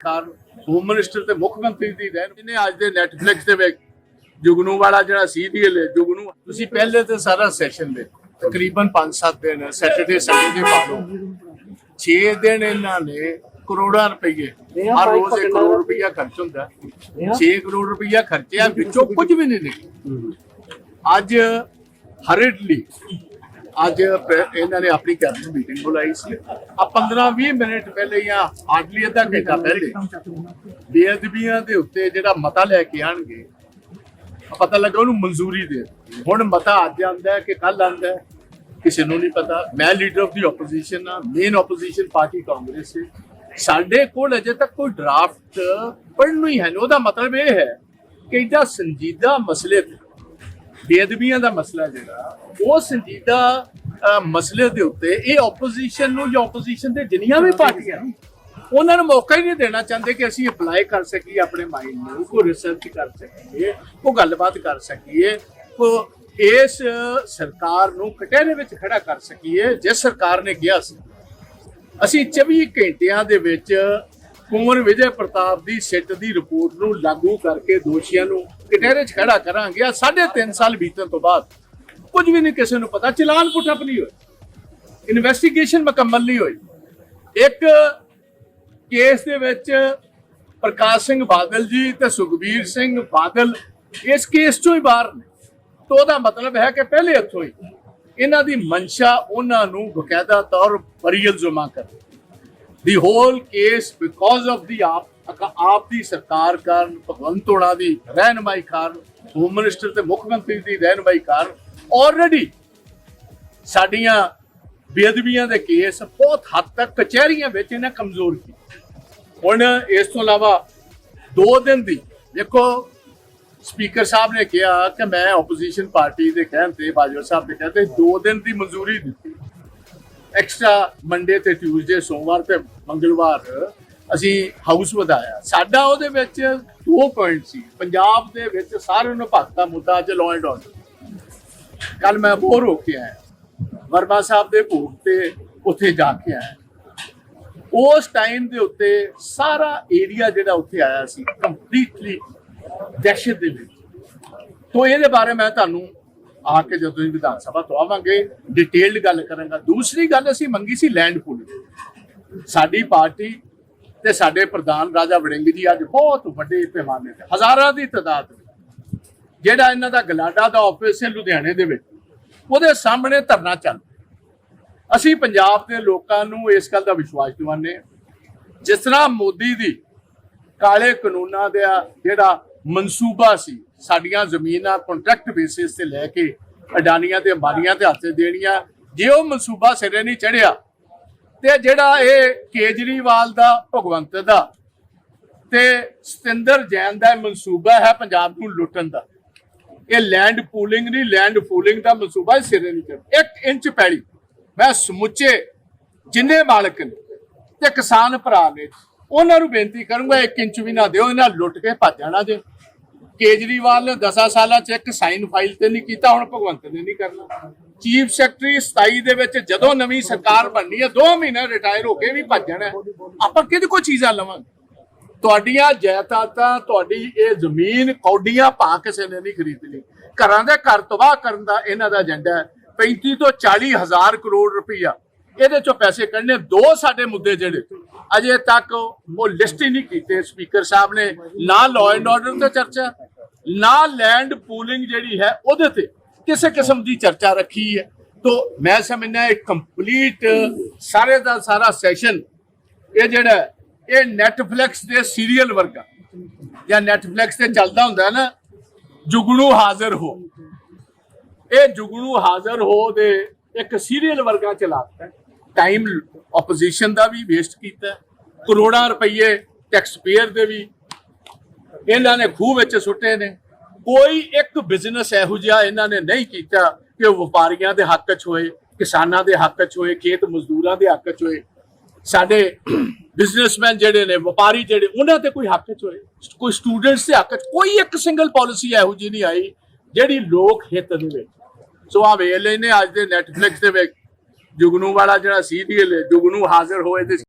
ਕਾਰਨ home minister ਤੇ ਮੁੱਖ ਮੰਤਰੀ ਦੀ ਰਹਿਨ ਇਹਨੇ ਅੱਜ ਦੇ ਨੈਟਫਲਿਕਸ ਦੇ ਵਿੱਚ ਜੁਗਨੂ ਵਾਲਾ ਜਿਹੜਾ ਸੀਰੀਅਲ ਹੈ ਜੁਗਨੂ ਤੁਸੀਂ ਪਹਿਲੇ ਤੇ ਸਾਰਾ ਸੈਸ਼ਨ ਦੇਖੋ। ਤਕਰੀਬਨ 5-7 ਦਿਨ ਸੈਟਰਡੇ ਸੰਡੇ ਦੇ ਪਾ ਲਓ। 6 ਦਿਨ ਇਹਨਾਂ ਨੇ ਕਰੋੜਾਂ ਰੁਪਏ ਹਰ ਰੋਜ਼ 1 ਕਰੋੜ ਰੁਪਇਆ ਖਰਚ ਹੁੰਦਾ। 6 ਕਰੋੜ ਰੁਪਇਆ ਖਰਚਿਆ ਵਿੱਚੋਂ ਕੁਝ ਵੀ ਨਹੀਂ ਨਿਕਲਿਆ। ਅੱਜ ਹਰਡਲੀ ਅੱਜ ਇਹਨਾਂ ਨੇ ਆਪਣੀ ਕੈਬਨਿਟ ਮੀਟਿੰਗ ਬੁਲਾਈ ਸੀ। ਆ 15-20 ਮਿੰਟ ਪਹਿਲੇ ਜਾਂ ਹਾਰਡਲੀ ਅੱਧਾ ਘੰਟਾ ਪਹਿਲੇ ਬੇਅਦਬੀਆਂ ਦੇ ਉੱਤੇ ਜਿਹੜਾ ਮਤਾ ਲੈ ਕੇ ਆਣਗੇ ਪਤਾ ਲੱਗਾ ਉਹਨੂੰ ਮਨਜ਼ੂਰੀ ਦੇ ਹੁਣ ਮਤਾ ਅੱਜ ਆਂਦਾ ਕਿ ਕੱਲ ਆਂਦਾ ਕਿਸੇ ਨੂੰ ਨਹੀਂ ਪਤਾ। ਮੈਂ ਲੀਡਰ ਆਫ ਦੀ ਆਪੋਜੀਸ਼ਨ ਆ ਮੇਨ ਆਪੋਜੀਸ਼ਨ ਪਾਰਟੀ ਕਾਂਗਰਸ ਹੈ। ਸਾਡੇ ਕੋਲ ਅਜੇ ਤੱਕ ਕੋਈ ਡਰਾਫਟ ਪੜ੍ਹਨ ਨੂੰ ਹੀ ਹੈ ਉਹਦਾ ਮਤਲਬ ਇਹ ਹੈ ਕਿ ਇਹਦਾ ਸੰਜੀਦਾ ਮਸਲੇ ਤੇ ਬੇਅਦਬੀਆਂ ਦਾ ਮਸਲਾ ਜਿਹੜਾ, ਉਹ ਸੰਜੀਦਾ ਮਸਲੇ ਦੇ ਉੱਤੇ ਇਹ ਆਪੋਜੀਸ਼ਨ ਨੂੰ ਜਾਂ ਆਪੋਜੀਸ਼ਨ ਦੇ ਜਿੰਨੀਆਂ ਵੀ ਪਾਰਟੀਆਂ ਉਹਨਾਂ ਨੂੰ ਮੌਕਾ ਹੀ ਨਹੀਂ ਦੇਣਾ ਚਾਹੁੰਦੇ ਕਿ ਅਸੀਂ ਅਪਲਾਈ ਕਰ ਸਕੀਏ, ਆਪਣੇ ਮਾਈਂਡ ਨੂੰ, ਕੋਈ ਰਿਸਰਚ ਕਰ ਸਕੀਏ, ਕੋਈ ਗੱਲਬਾਤ ਕਰ ਸਕੀਏ, ਕੋਈ ਇਸ ਸਰਕਾਰ ਨੂੰ ਕਟਹਿਰੇ ਵਿੱਚ ਖੜਾ ਕਰ ਸਕੀਏ, ਜਿਸ ਸਰਕਾਰ ਨੇ ਕਿਹਾ ਸੀ। ਅਸੀਂ 24 ਘੰਟਿਆਂ ਦੇ ਵਿੱਚ ਕੁੰਵਰ ਵਿਜੇ ਪ੍ਰਤਾਪ ਦੀ ਸਿੱਟ ਦੀ ਰਿਪੋਰਟ ਨੂੰ ਲਾਗੂ ਕਰਕੇ ਦੋਸ਼ੀਆਂ ਨੂੰ ਕਟਹਿਰੇ 'ਚ ਖੜਾ ਕਰਾਂਗੇ। ਆ ਸਾਢੇ ਤਿੰਨ ਸਾਲ ਬੀਤਣ ਤੋਂ ਬਾਅਦ ਕੁਝ ਵੀ ਨਹੀਂ ਕਿਸੇ ਨੂੰ ਪਤਾ। ਚਲਾਨ ਪੁੱਠਪ ਨਹੀਂ ਹੋਇਆ। ਇਨਵੈਸਟੀਗੇਸ਼ਨ ਮੁਕੰਮਲ ਨਹੀਂ ਹੋਈ। ਇੱਕ ਕੇਸ ਦੇ ਵਿੱਚ ਪ੍ਰਕਾਸ਼ ਸਿੰਘ ਬਾਦਲ ਜੀ ਤੇ ਸੁਖਬੀਰ ਸਿੰਘ ਬਾਦਲ ਇਸ ਕੇਸ ਚੋਂ ਹੀ ਬਾਹਰ ਨੇ। ਤਾਂ ਉਹਦਾ ਮਤਲਬ ਹੈ ਕਿ ਪਹਿਲੇ ਹੱਥੋਂ ਹੀ ਇਹਨਾਂ ਦੀ ਮਨਸ਼ਾ ਉਹਨਾਂ ਨੂੰ ਬਕਾਇਦਾ ਤੌਰ ਬਰੀਅਲ ਜਮਾ ਕਰ ਦੀ whole case because of the AAP AAP ਦੀ ਸਰਕਾਰ ਕਾਰਨ ਭਗਵੰਤ ਹੋਣਾ ਦੀ ਰਹਿਨਮਾਈ ਕਾਰਨ ਹੋਮ ਮਿਨਿਸਟਰ ਤੇ ਮੁੱਖ ਮੰਤਰੀ ਦੀ ਰਹਿਨਮਾਈ ਕਾਰਨ ਆਲਰੇਡੀ ਸਾਡੀਆਂ ਬੇਅਦਬੀਆਂ ਦੇ ਕੇਸ ਬਹੁਤ ਹੱਦ ਤੱਕ ਕਚਹਿਰੀਆਂ ਵਿੱਚ ਇਹਨਾਂ ਕਮਜ਼ੋਰ ਕੀ ਹੁਣ ਇਸ ਤੋਂ ਇਲਾਵਾ 2 ਦਿਨ ਦੀ ਦੇਖੋ ਸਪੀਕਰ ਸਾਹਿਬ ਨੇ ਕਿਹਾ ਕਿ ਮੈਂ ਆਪੋਜੀਸ਼ਨ ਪਾਰਟੀ ਦੇ ਕਹਿਣ ਤੇ ਬਾਜਵਾ ਸਾਹਿਬ ਦੇ ਕਹਿੰਦੇ 2 ਦਿਨ ਦੀ ਮਨਜ਼ੂਰੀ ਦਿੱਤੀ ਐਕਸਟਰਾ ਮੰਡੇ ਤੇ ਟਿਊਜ਼ਡੇ ਸੋਮਵਾਰ ਤੇ ਮੰਗਲਵਾਰ ਅਸੀਂ ਹਾਊਸ ਵਧਾਇਆ। ਸਾਡਾ ਉਹਦੇ ਵਿੱਚ ਦੋ ਪੁਆਇੰਟ ਸੀ। ਪੰਜਾਬ ਦੇ ਵਿੱਚ ਸਾਰਿਆਂ ਨੂੰ ਭਗਤਾ ਮੁੱਦਾ ਅੱਜ ਲਾਅ ਐਂਡ ਆਰਡਰ ਕੱਲ ਮੈਂ ਬੋਰ ਹੋ ਕੇ ਆਇਆ। ਵਰਮਾ ਸਾਹਿਬ ਦੇ ਭੋਗ ਤੇ ਉੱਥੇ ਜਾ ਕੇ ਆਇਆ। ਉਸ ਟਾਈਮ ਦੇ ਉੱਤੇ ਸਾਰਾ ਏਰੀਆ ਜਿਹੜਾ ਉੱਥੇ ਆਇਆ ਸੀ ਕੰਪਲੀਟਲੀ ਦਹਿਸ਼ਤ ਦੇ ਵਿੱਚ। ਤੋਂ ਇਹਦੇ ਬਾਰੇ ਮੈਂ ਤੁਹਾਨੂੰ ਆ ਕੇ ਜਦੋਂ ਅਸੀਂ ਵਿਧਾਨ ਸਭਾ ਤੋਂ ਆਵਾਂਗੇ ਡਿਟੇਲਡ ਗੱਲ ਕਰਾਂਗਾ। ਦੂਸਰੀ ਗੱਲ ਅਸੀਂ ਮੰਗੀ ਸੀ ਲੈਂਡ ਪੂਲਿੰਗ ਸਾਡੀ ਪਾਰਟੀ ਤੇ ਸਾਡੇ ਪ੍ਰਧਾਨ ਰਾਜਾ ਵੜਿੰਗ ਜੀ ਅੱਜ ਬਹੁਤ ਵੱਡੇ ਪੈਮਾਨੇ ਤੇ, ਹਜ਼ਾਰਾਂ ਦੀ ਤਾਦਾਦ ਵਿੱਚ, ਜਿਹੜਾ ਇਹਨਾਂ ਦਾ ਗਲਾਡਾ ਦਾ ਆਫਿਸ ਹੈ ਲੁਧਿਆਣੇ ਦੇ ਵਿੱਚ, ਉਹਦੇ ਸਾਹਮਣੇ ਧਰਨਾ ਚੱਲ ਰਿਹਾ। ਅਸੀਂ ਪੰਜਾਬ ਦੇ ਲੋਕਾਂ ਨੂੰ ਇਸ ਗੱਲ ਦਾ ਵਿਸ਼ਵਾਸ ਦਿਵਾਉਂਦੇ ਹਾਂ। ਜਿਸ ਤਰ੍ਹਾਂ ਮੋਦੀ ਦੀ ਕਾਲੇ ਕਾਨੂੰਨਾਂ ਦਾ ਜਿਹੜਾ ਮਨਸੂਬਾ ਸੀ। ਸਾਡੀਆਂ ਜ਼ਮੀਨਾਂ ਕੰਟਰੈਕਟ ਬੇਸਿਸ ਤੇ ਲੈ ਕੇ ਅਡਾਨੀਆਂ ਤੇ ਅੰਬਾਨੀਆਂ ਦੇ ਹੱਥੇ ਦੇਣੀਆਂ। ਜੇ ਉਹ ਮਨਸੂਬਾ ਸਿਰੇ ਨਹੀਂ ਚੜਿਆ ਤੇ ਜਿਹੜਾ ਇਹ ਕੇਜਰੀਵਾਲ ਦਾ, ਭਗਵੰਤ ਦਾ ਤੇ ਸਤਿੰਦਰ ਜੈਨ ਦਾ ਮਨਸੂਬਾ ਹੈ ਪੰਜਾਬ ਨੂੰ ਲੁੱਟਣ ਦਾ। ਇਹ ਲੈਂਡ ਪੂਲਿੰਗ ਨਹੀਂ ਲੈਂਡ ਪੂਲਿੰਗ ਦਾ ਮਨਸੂਬਾ ਇਹ ਸਿਰੇ ਨਹੀਂ ਚੜਿਆ ਇੱਕ ਇੰਚ ਪੈਲੀ, ਮੈਂ ਸਮੁੱਚੇ ਜਿੰਨੇ ਮਾਲਕ ਨੇ ਤੇ ਕਿਸਾਨ ਭਰਾ ਨੇ, ਉਹਨਾਂ ਨੂੰ ਬੇਨਤੀ ਕਰੂੰਗਾ ਇੱਕ ਇੰਚ ਵੀ ਨਾ ਦਿਓ, ਇਹਨਾਂ ਲੁੱਟ ਕੇ ਭੱਜ ਜਾਣਾ ਜੇ। ਕੇਜਰੀਵਾਲ ਨੇ 10 ਸਾਲਾਂ ਚ ਇੱਕ ਸਾਈਨ ਫਾਈਲ ਤੇ ਨਹੀਂ ਕੀਤਾ, ਹੁਣ ਭਗਵੰਤ ਨੇ ਨਹੀਂ ਕਰਨਾ। ਚੀਫ ਸੈਕਟਰੀ 27 ਦੇ ਵਿੱਚ ਜਦੋਂ ਨਵੀਂ ਸਰਕਾਰ ਬਣਨੀ ਹੈ 2 ਮਹੀਨੇ ਰਿਟਾਇਰ ਹੋ ਕੇ ਵੀ ਭੱਜ ਜਾਣਾ ਆਪਾਂ ਕਿਹਦੇ ਕੋ ਚੀਜ਼ਾਂ ਲਵਾਂਗੇ? ਤੁਹਾਡੀਆਂ ਜਾਇਦਾਦਾਂ, ਤੁਹਾਡੀ ਇਹ ਜ਼ਮੀਨ ਕੌਡੀਆਂ ਪਾ ਕਿਸੇ ਨੇ ਨਹੀਂ ਖਰੀਦਣੀ। ਘਰਾਂ ਦੇ ਘਰ ਤਬਾਹ ਕਰਨ ਦਾ ਇਹਨਾਂ ਦਾ ਏਜੰਡਾ ਹੈ। 35 ਤੋਂ 40 ਹਜ਼ਾਰ ਕਰੋੜ ਰੁਪਈਆ। ਇਹਦੇ ਚੋਂ ਪੈਸੇ ਕੱਢਣੇ ਦੋ ਸਾਡੇ ਮੁੱਦੇ ਜਿਹੜੇ। ਅਜੇ ਤੱਕ ਉਹ ਲਿਸਟ ਹੀ ਨਹੀਂ ਕੀਤੇ ਸਪੀਕਰ ਸਾਹਿਬ ਨੇ। ਨਾ ਲਾਅ ਐਂਡ ਆਰਡਰ ਤੇ ਚਰਚਾ। ਨਾ ਲੈਂਡ ਪੂਲਿੰਗ ਜਿਹੜੀ ਹੈ ਉਹਦੇ ਤੇ ਕਿਸੇ ਕਿਸਮ ਦੀ ਚਰਚਾ ਰੱਖੀ ਹੈ। ਤੋ ਮੈਂ ਸਮਝਦਾ ਇਹ ਕੰਪਲੀਟ ਸਾਰੇ ਦਾ ਸਾਰਾ ਸੈਸ਼ਨ ਇਹ ਜਿਹੜਾ ਇਹ ਨੈਟਫਲਿਕਸ ਦੇ ਸੀਰੀਅਲ ਵਰਗਾ ਜਾਂ ਨੈਟਫਲਿਕਸ ਤੇ ਚੱਲਦਾ ਹੁੰਦਾ ਨਾ, ਜੁਗਣੂ ਹਾਜ਼ਰ ਹੋ। ਇਹ ਜੁਗਣੂ ਹਾਜ਼ਰ ਹੋ ਦੇ ਇੱਕ ਸੀਰੀਅਲ ਵਰਗਾ ਚਲਾਤਾ ਟਾਈਮ ਆਪੋਜੀਸ਼ਨ ਦਾ ਵੀ ਵੇਸਟ ਕੀਤਾ। ਕਰੋੜਾਂ ਰੁਪਏ ਟੈਕਸ ਪੇਅਰ ਦੇ ਵੀ ਇਹਨਾਂ ਨੇ ਖੂਹ ਵਿੱਚ ਸੁੱਟੇ ਨੇ। ਕੋਈ ਇੱਕ ਬਿਜ਼ਨਸ ਇਹੋ ਜਿਹਾ ਇਹਨਾਂ ਨੇ ਨਹੀਂ ਕੀਤਾ ਕਿ ਉਹ ਵਪਾਰੀਆਂ ਦੇ ਹੱਕ 'ਚ ਹੋਏ, ਕਿਸਾਨਾਂ ਦੇ ਹੱਕ 'ਚ ਹੋਏ, ਖੇਤ ਮਜ਼ਦੂਰਾਂ ਦੇ ਹੱਕ 'ਚ ਹੋਏ। ਸਾਡੇ ਬਿਜ਼ਨਸਮੈਨ ਜਿਹੜੇ ਨੇ, ਵਪਾਰੀ ਜਿਹੜੇ, ਉਹਨਾਂ ਤੇ ਕੋਈ ਹੱਕ 'ਚ ਹੋਏ। ਕੋਈ ਸਟੂਡੈਂਟਸ ਦੇ ਹੱਕ 'ਚ, ਕੋਈ ਇੱਕ ਸਿੰਗਲ ਪਾਲਿਸੀ ਇਹੋ ਜਿਹੀ ਨਹੀਂ ਆਈ ਜਿਹੜੀ ਲੋਕ ਹਿੱਤ ਦੇ ਵਿੱਚ। ਸੋ ਆ ਵੇਖ ਲੈਨੇ ਅੱਜ ਦੇ ਨੈਟਫਲਿਕਸ ਦੇ ਵਿੱਚ। ਜੁਗਨੂ ਵਾਲਾ ਜਿਹੜਾ ਸੀਰੀਅਲ ਹੈ ਜੁਗਨੂ ਹਾਜ਼ਰ ਹੋਏ ਤੇ